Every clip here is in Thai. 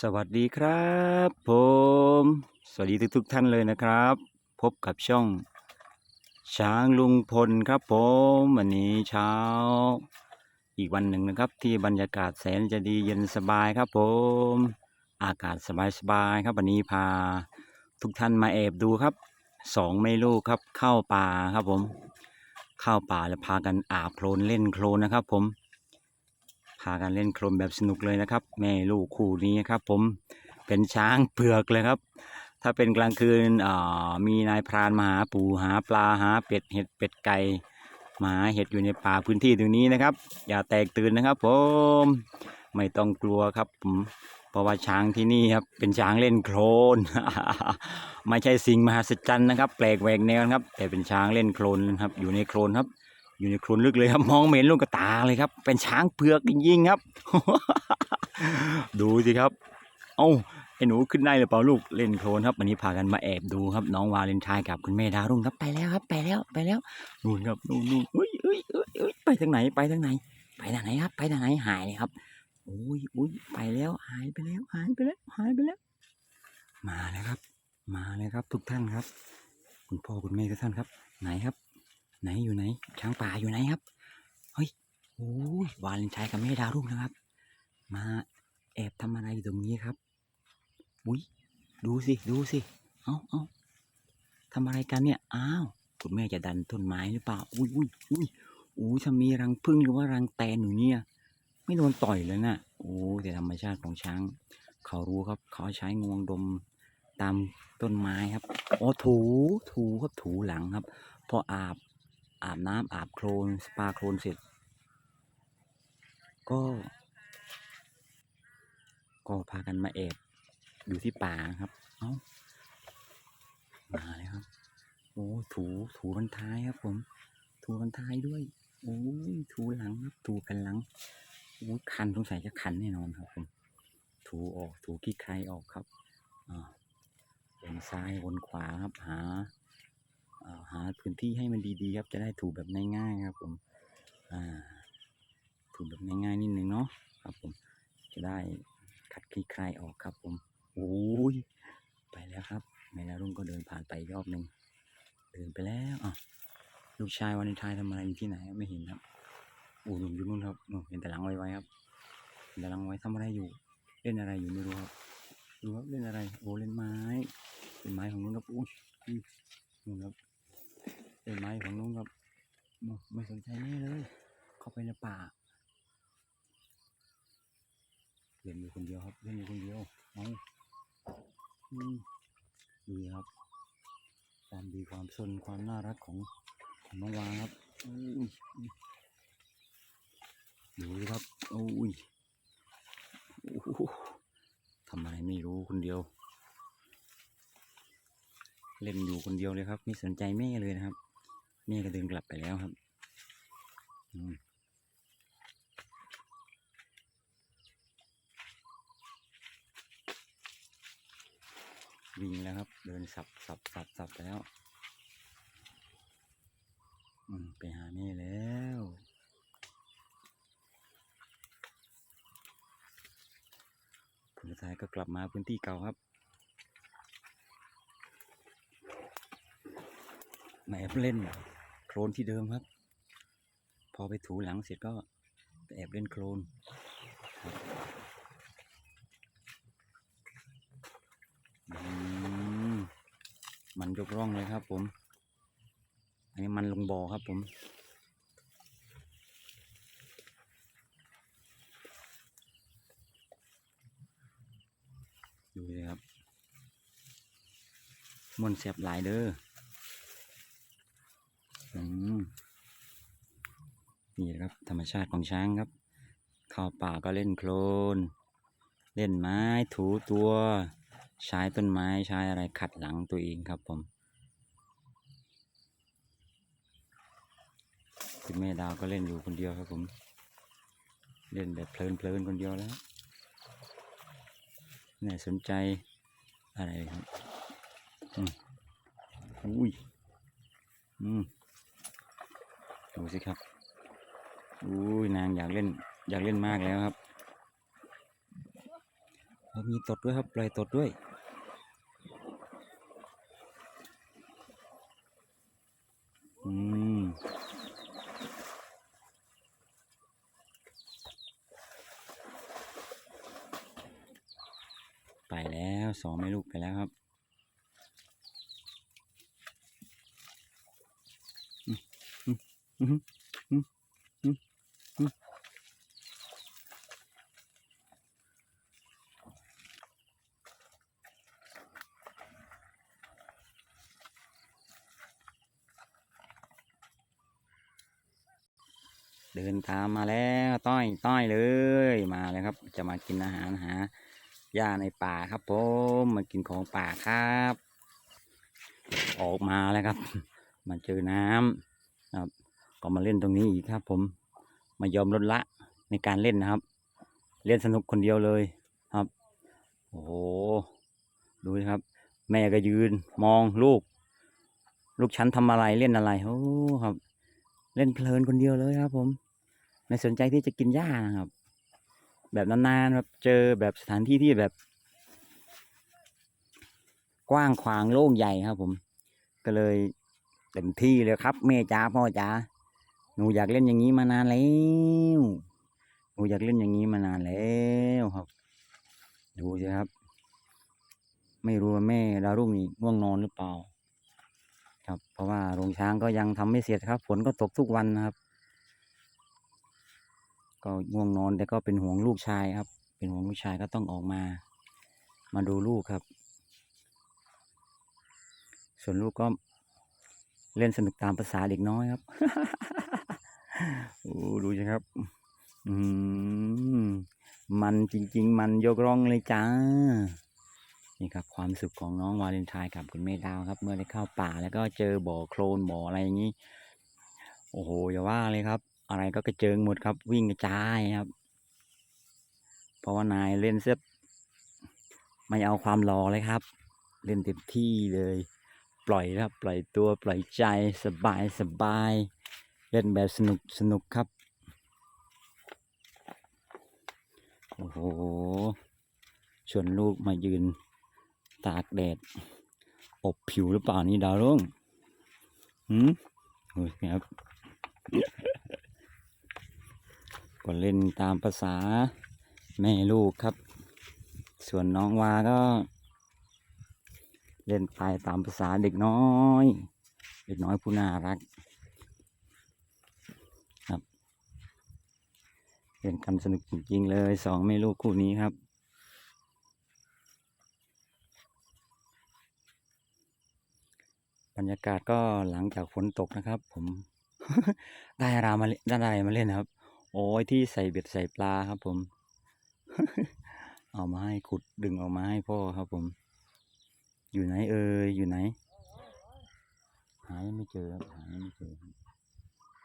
สวัสดีครับผม สวัสดีทุกๆท่านเลยนะครับ พบกับช่อง ช้างลุงพลครับผม วันนี้เช้า อีกวันหนึ่งนะครับ ที่บรรยากาศแสนจะดีเย็นสบายครับผม อากาศสบายๆครับวันนี้พา ทุกท่านมาแอบดูครับสองแม่ลูกครับเข้าป่าครับผม เข้าป่าแล้วพากันอาบโคลนเล่นโคลนนะครับผม พากันเล่นโคลนแบบสนุกเลยนะครับ แม่ลูกคู่นี้ครับ ผมเป็นช้างเผือกเลยครับ ถ้าเป็นกลางคืนมีนายพรานมาหาปูหาปลาหาเป็ดเห็ดเป็ดไก่มาเห็ดอยู่ในป่าพื้นที่ตรงนี้นะครับ อย่าแตกตื่นนะครับ ผมไม่ต้องกลัวครับผมเพราะว่าช้างที่นี่ครับเป็นช้างเล่นโคลนไม่ใช่สิ่งมหัศจรรย์นะครับ แปลกแหวกแนวครับ แต่เป็นช้างเล่นโคลนครับอยู่ในโคลนครับ อยู่ในโคลนลึกเลยครับ มองเห็นลูกกระตาเลยครับ เป็นช้างเผือกจริงๆครับ ดูสิครับ เอ้าไอ้หนูขึ้นได้หรือเปล่าลูกเล่นโคลนครับวันนี้พากันมาแอบดูครับ น้องวาเลนไทน์กับคุณแม่ดาวรุ่งครับไปแล้วครับ ไปแล้วไปแล้วนู่นครับนู่นนู่นเอ้ยเอ้ยเอ้ยเอ้ยไปทางไหนไปทางไหน ไปทางไหนครับ ไปทางไหนหายเลยครับโอ้ยอุ้ยไปแล้วหายไปแล้ว หายไปแล้ว หายไปแล้ว มาแล้วครับ มาเลยครับ ทุกท่านครับ คุณพ่อคุณแม่ทุกท่านครับ ไหนครับ ไหนอยู่ไหน ช้างป่าอยู่ไหนครับ เฮ้ยโอ้ยวาเลนไทน์กับแม่ดาวรุ่งนะครับ มาแอบทำอะไรอยู่ตรงนี้ครับอุ้ยดูสิดูสิ เอาเอาทำอะไรกันเนี่ย อ้าว คุณแม่จะดันต้นไม้หรือเปล่า อุ้ยอุ้ยอุ้ยอู้ถ้ามีรังผึ้งหรือว่ารังแตนอยู่เนี่ย ไม่โดนต่อยเลยนะโอ้แต่ธรรมชาติของช้าง เขารู้ครับ เขาใช้งวงดมตามต้นไม้ครับ อ๋อถู ถูครับถูหลังครับ พออาบ อาบน้ำอาบโคลนสปาโคลนเสร็จ ก็ ก็พากันมาแอบอยู่ที่ป่าครับ เอ้ามาเลยครับ โอ้ถูถูบันท้ายครับ ผม ถูบันท้ายด้วย โอ้ยถูหลังครับ ถูแผ่นหลังโอ้ยคันสงสัยจะคันแน่นอนครับ ผม ถูออกถูขี้ใครออกครับอ่าวนซ้ายวนขวาครับหา หาพื้นที่ให้มันดีๆครับ จะได้ถูแบบง่ายๆครับผมถูแบบง่ายๆนิดนึงเนาะครับผมจะได้ขัดขี้ใครออกครับผมโอ้ยไปแล้วครับแม่นารุ่งก็เดินผ่านไปรอบหนึ่งเดินไปแล้วอะลูกชายวันนี้ทายทำอะไรอยู่ที่ไหนไม่เห็นครับโอ้หนุ่มอยู่นู่นครับนู่นเห็นแต่หลังไวๆครับเห็นแต่หลังไว้ทำอะไรอยู่ เล่นอะไรอยู่ไม่รู้ครับดูครับเล่นอะไรโอ้เล่นไม้เล่นไม้ของนู้นครับอุ้นู่นครับ เล่นไม้ของนู้นครับไม่สนใจแม่เลย เข้าไปในป่าเล่นอยู่คนเดียวครับเล่นอยู่คนเดียวเอาอืมดูครับ ความดีความสนความน่ารักของของน้องวาครับดูครับโอ้ยโอ้โหทำอะไรไม่รู้คนเดียว เล่นอยู่คนเดียวเลยครับ ไม่สนใจแม่เลยนะครับ แม่ก็ดินกลับไปแล้วครับวิ่งแล้วครับ เดินสับสับสับสับแล้ว อืมไปหาแม่แล้วผลสุดท้ายก็กลับมาพื้นที่เก่าครับแอบเล่นโคลนที่เดิมครับ พอไปถูหลังเสร็จก็แอบเล่นโคลนอืมมันยกร่องเลยครับผม อันนี้มันลงบ่อครับผม ดูเลยครับมวนเสบหลายเด้อม นี่นะครับ ธรรมชาติของช้างครับ เข้าป่าก็เล่นโคลน เล่นไม้ถูตัว ใช้ต้นไม้ใช้อะไรขัดหลังตัวเองครับผมคุณแม่ดาวก็เล่นอยู่คนเดียวครับผม เล่นแบบเพลินๆคนเดียวแล้วไม่สนใจอะไรครับอืมอุ้ย อืมดูสิครับ อุ้ยนางอยากเล่น อยากเล่นมากแล้วครับโอ้มีตดด้วยครับปล่อยตดด้วย อืม ไปแล้วสองแม่ลูกไปแล้วครับ อืมอืมอืมอืมอืมอืม เดินตามมาแล้วต้อยต้อยเลยมาเลยครับ จะมากินอาหารหาหญ้าในป่าครับผมมากินของป่าครับ ออกมาแล้วครับ มาเจอน้ำครับ ก็มาเล่นตรงนี้อีกครับ ผมมายอมลดละในการเล่นนะครับ เล่นสนุกคนเดียวเลยครับ โอ้โหดูครับ แม่ก็ยืนมองลูก ลูกฉันทำอะไรเล่นอะไรโอ้ครับ เล่นเพลินคนเดียวเลยครับผม ไม่สนใจที่จะกินหญ้านะครับ แบบนานๆแบบเจอแบบสถานที่ที่แบบ กว้างขวางโล่งใหญ่ครับ ผม ก็เลยเต็มที่เลยครับแม่จ๋าพ่อจ๋าหนูอยากเล่นอย่างนี้มานานแล้วหนูอยากเล่นอย่างนี้มานานแล้วครับ ดูสิครับ ไม่รู้ว่าแม่ดาวรุ่งนี่ง่วงนอนหรือเปล่า ครับ เพราะว่าโรงช้างก็ยังทำไม่เสร็จครับ ฝนก็ตกทุกวันนะครับ ก็ง่วงนอนแต่ก็เป็นห่วงลูกชายครับ เป็นห่วงลูกชายก็ต้องออกมา มาดูลูกครับ ส่วนลูกก็เล่นสนุกตามภาษาเด็กน้อยครับโอ้ดูสิครับ อืมมันจริง ๆ มันยกร่องเลยจ้า นี่ครับความสุขของน้องวาเลนไทน์กับคุณแม่ดาวครับ เมื่อได้เข้าป่าแล้วก็เจอบ่อโคลนบ่ออะไรอย่างนี้ โอ้โหอย่าว่าเลยครับ อะไรก็กระเจิงหมดครับ วิ่งกระจายครับ เพราะว่านายเล่นเสียไม่เอาความรอเลยครับ เล่นเต็มที่เลย ปล่อยครับ ปล่อยตัวปล่อยใจสบายสบาย เล่นแบบสนุกสนุกครับ โอ้โหชวนลูกมายืนตากแดด อบผิวหรือเปล่านี่ดาวรุ่ง หืมโอ้ยครับ ก็เล่นตามภาษาแม่ลูกครับ ส่วนน้องวาก็ เล่นไปตามภาษาเด็กน้อย เด็กน้อยผู้น่ารัก ครับเล่นกันสนุกจริงๆเลยสองแม่ลูกคู่นี้ครับบรรยากาศก็หลังจากฝนตกนะครับ ผม ได้อะไรมาเล่นได้อะไรมาเล่นนะครับ โอ้ยที่ใส่เบ็ดใส่ปลาครับผม เอามาให้ขุดดึงออกมาให้พ่อครับผม อยู่ไหนเอ่ยอยู่ไหน หายไม่เจอครับหายไม่เจอ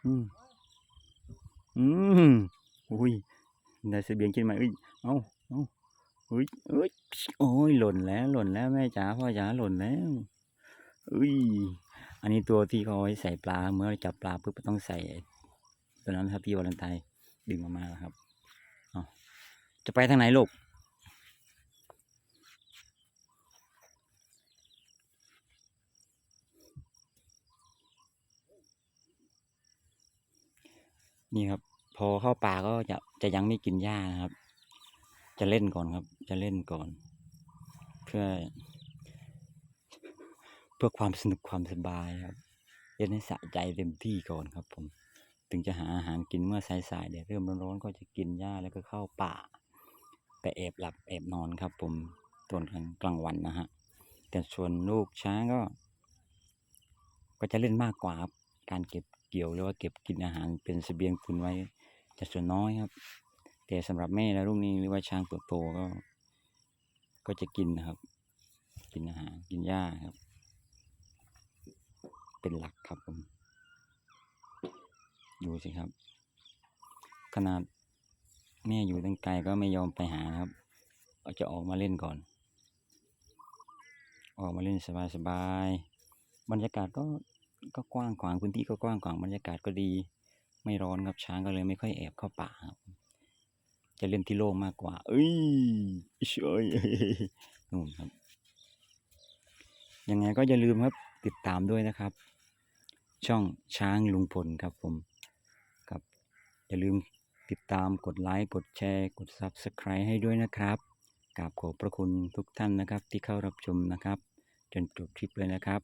อืมอืมอุ้ยได้เสบียงขึ้นมาเอ้ยเอาเอาเอ้ยเอ้ยโอ้ยหล่นแล้วหล่นแล้วแม่จ๋าพ่อจ๋าหล่นแล้วอุ้ยอันนี้ตัวที่เขาไว้ใส่ปลาเมื่อจับปลาปุ๊บต้องใส่ตัวนั้นครับที่วาเลนไทน์ ดึงออกมาแล้วครับเอาจะไปทางไหนลูกนี่ครับ พอเข้าป่าก็จะจะยังไม่กินหญ้านะครับ จะเล่นก่อนครับ จะเล่นก่อน เพื่อ เพื่อความสนุกความสบายครับเล่นให้สะใจเต็มที่ก่อนครับผม ถึงจะหาอาหารกินเมื่อสายๆเดี๋ยวเริ่มร้อนๆก็จะกินหญ้าแล้วก็เข้าป่า ไปแอบหลับแอบนอนครับ ผมตอนกลางวันนะฮะแต่ส่วนลูกช้างก็ ก็จะเล่นมากกว่าการเก็บเกี่ยวหรือว่าเก็บกินอาหารเป็นเสบียงตุนไว้จะส่วนน้อยครับ แต่สำหรับแม่และลูกนี้หรือว่าช้างเปลือกโตก็ ก็จะกินนะครับ กินอาหารกินหญ้าครับ เป็นหลักครับผม ดูสิครับ ขนาดแม่อยู่ตั้งไกลก็ไม่ยอมไปหานะครับก็จะออกมาเล่นก่อน ออกมาเล่นสบายๆบรรยากาศก็ก็กว้างขวางพื้นที่ก็กว้างขวางบรรยากาศก็ดี ไม่ร้อนครับช้างก็เลยไม่ค่อยแอบเข้าป่าครับ จะเล่นที่โล่งมากกว่า เอ้ยเฉยนู่นครับยังไงก็อย่าลืมครับติดตามด้วยนะครับ ช่องช้างลุงพลครับผม อย่าลืมติดตามกดไลค์กดแชร์ กด Subscribe ให้ด้วยนะครับกราบขอบพระคุณทุกท่านนะครับที่เข้ารับชมนะครับ จนจบคลิปเลยนะครับ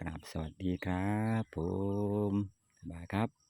กราบสวัสดีครับผมบ๊ายบายครับ